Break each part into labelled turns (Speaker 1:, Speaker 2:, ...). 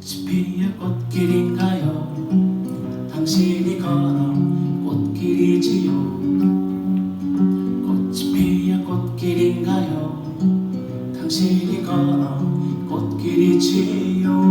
Speaker 1: 시피의 꽃길인가요? 당신이 걸어 꽃길이지요. 꽃피의 꽃길인가요? 당신이 걸어 꽃길이지요.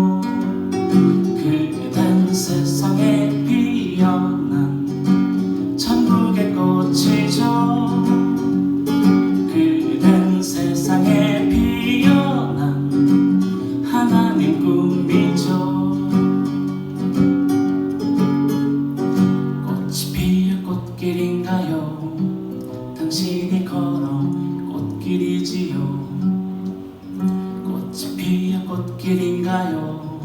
Speaker 1: 꽃길인가요?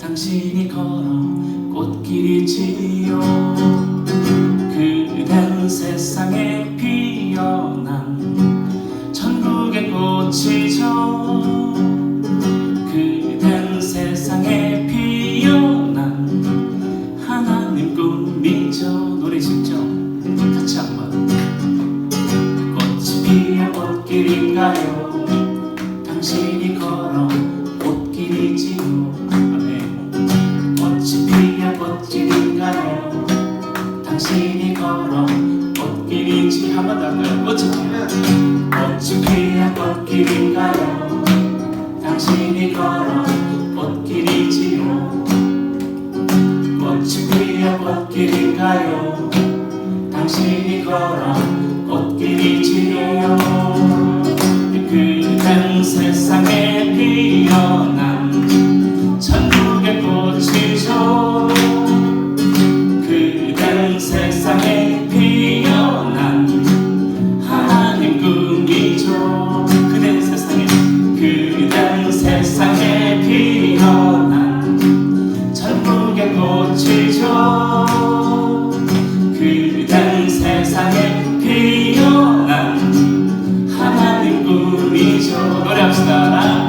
Speaker 1: 당신이 걸어 꽃길이지요 그댄 세상에 피어난 천국의 꽃이죠. 그댄 세상에 피어난 하나님 꿈이죠. 노래 쉽죠? 같이 한번. 꽃이 피어 꽃길인가요? 당신이 걸어 사람들 어떻게야 꽃길인가요 당신이 걸어 꽃길이지요 어찌기야 꽃길인가요 당신이 걸어 꽃길이지요 그댄 세상에 피어난 that I